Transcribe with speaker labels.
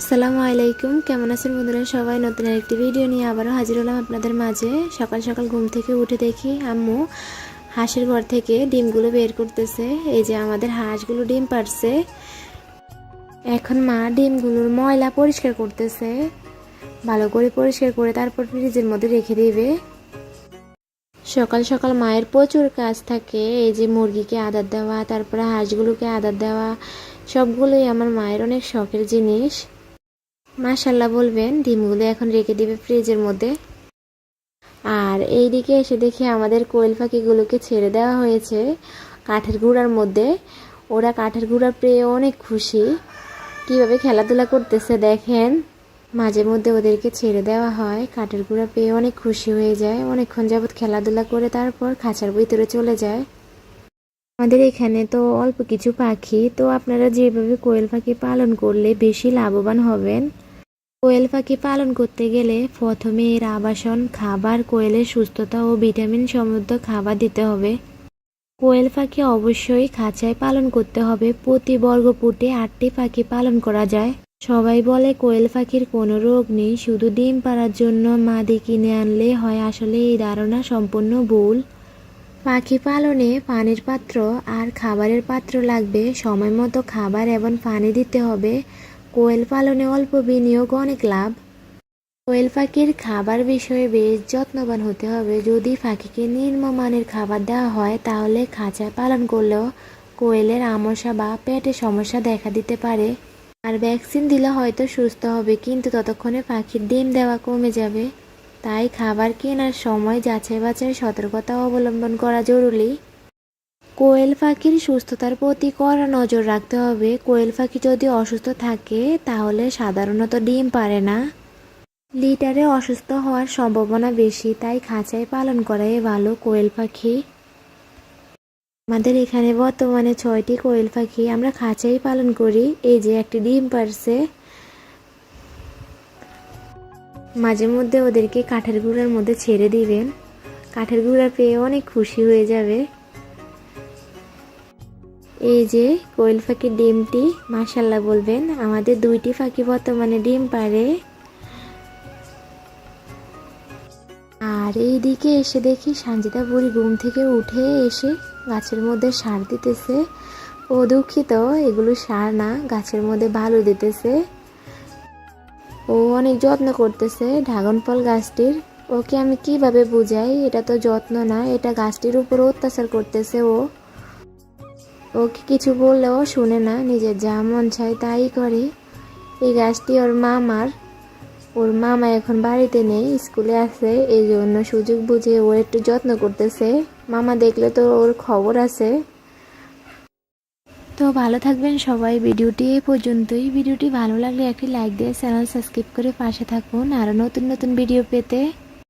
Speaker 1: আসসালামু আলাইকুম। কেমন আছেন বন্ধুরা? সবাই নতুন একটি ভিডিও নিয়ে আবারও হাজির হলাম আপনাদের মাঝে। সকাল সকাল ঘুম থেকে উঠে দেখি আম্মু হাঁসের ঘর থেকে ডিমগুলো বের করতেছে। এই যে আমাদের হাঁসগুলো ডিম পারছে এখন মা ডিমগুলোর ময়লা পরিষ্কার করতেছে। ভালো করে পরিষ্কার করে তারপর ফ্রিজের মধ্যে রেখে দিবে। সকাল সকাল মায়ের প্রচুর কাজ থাকে। এই যে মুরগিকে আদার দেওয়া, তারপরে হাঁসগুলোকে আদার দেওয়া, সবগুলোই আমার মায়ের অনেক শখের জিনিস। মাশাল্লাহ বলবেন, ডিমগুলো এখন রেখে দিবে ফ্রিজের মধ্যে। আর এই দিকে এসে দেখি আমাদের কোয়েল পাখিগুলোকে ছেড়ে দেওয়া হয়েছে কাঠের গুঁড়ার মধ্যে। ওরা কাঠের গুঁড়া পেয়ে অনেক খুশি। কীভাবে খেলাধুলা করতেছে দেখেন। মাঝে মধ্যে ওদেরকে ছেড়ে দেওয়া হয়, কাঠের গুঁড়া পেয়ে অনেক খুশি হয়ে যায়। অনেকক্ষণ যাবৎ খেলাধুলা করে তারপর খাঁচার ভিতরে চলে যায়। আমাদের এখানে তো অল্প কিছু পাখি, তো আপনারা যেভাবে কোয়েল পাখি পালন করলে বেশি লাভবান হবেন? কোয়েল পাখি পালন করতে গেলে প্রথমে এর আবাসন, খাবার, কোয়েলের সুস্থতা ও ভিটামিন সমৃদ্ধ খাবার দিতে হবে। কোয়েল পাখি অবশ্যই খাঁচায় পালন করতে হবে। প্রতি বর্গ ফুটে আটটি পাখি পালন করা যায়। সবাই বলে কোয়েল পাখির কোনো রোগ নেই, শুধু ডিম পাড়ার জন্য মাদি কিনে আনলে হয়। আসলে এই ধারণা সম্পূর্ণ ভুল। পাখি পালনে পানির পাত্র আর খাবারের পাত্র লাগবে। সময় মতো খাবার এবং পানি দিতে হবে। কোয়েল পালনে অল্প বিনিয়োগ অনেক লাভ। কোয়েল পাখির খাবার বিষয়ে বেশ যত্নবান হতে হবে। যদি পাখিকে নিম্নমানের খাবার দেওয়া হয়, তাহলে খাঁচায় পালন করলেও কোয়েলের আমসা বা পেটে সমস্যা দেখা দিতে পারে। আর ভ্যাকসিন দিলে হয়তো সুস্থ হবে, কিন্তু ততক্ষণে পাখির ডিম দেওয়া কমে যাবে। তাই খাবার কেনার সময় যাচাই বাছাই সতর্কতা অবলম্বন করা জরুরি। কোয়েল পাখির সুস্থতার প্রতি কড়া নজর রাখতে হবে। কোয়েল পাখি যদি অসুস্থ থাকে, তাহলে সাধারণত ডিম পারে না। লিটারে অসুস্থ হওয়ার সম্ভাবনা বেশি, তাই খাঁচায় পালন করাই ভালো কোয়েল পাখি। আমাদের এখানে বর্তমানে ছয়টি কোয়েল পাখি, আমরা খাঁচাই পালন করি। এই যে একটি ডিম পারছে। মাঝে মধ্যে ওদেরকে কাঠের গুঁড়ার মধ্যে ছেড়ে দিবেন। কাঠের গুঁড়া পেয়ে অনেক খুশি হয়ে যাবে। এই যে কোয়েল পাখির ডিমটি মাশাল্লাহ বলবেন, আমাদের দুইটি পাখি বর্তমানে ডিম পারে আর এই দিকে এসে দেখি সঞ্জিতা বুড়ি ঘুম থেকে উঠে এসে গাছের মধ্যে সার দিতেছে। ও দুঃখিত, এগুলো সার না, গাছের মধ্যে ভালো দিতেছে। ও অনেক যত্ন করতেছে ড্রাগন ফল গাছটির। ওকে আমি কীভাবে বুঝাই? এটা তো যত্ন না, এটা গাছটির উপর অত্যাচার করতেছে ও। ওকে কিছু বললেও শুনে না, নিজের যা মন চায় তাই করে। এই গাছটি ওর মামার। ওর মামা এখন বাড়িতে নেই, স্কুলে আছে, এই জন্য সুযোগ বুঝে ও একটু যত্ন করতেছে। মামা দেখলে তো ওর খবর আছে। তো ভালো থাকবেন সবাই। ভিডিওটি এই পর্যন্তই। ভিডিওটি ভালো লাগলে একটি লাইক দিয়ে চ্যানেল সাবস্ক্রাইব করে পাশে থাকুন। আরও নতুন নতুন ভিডিও পেতে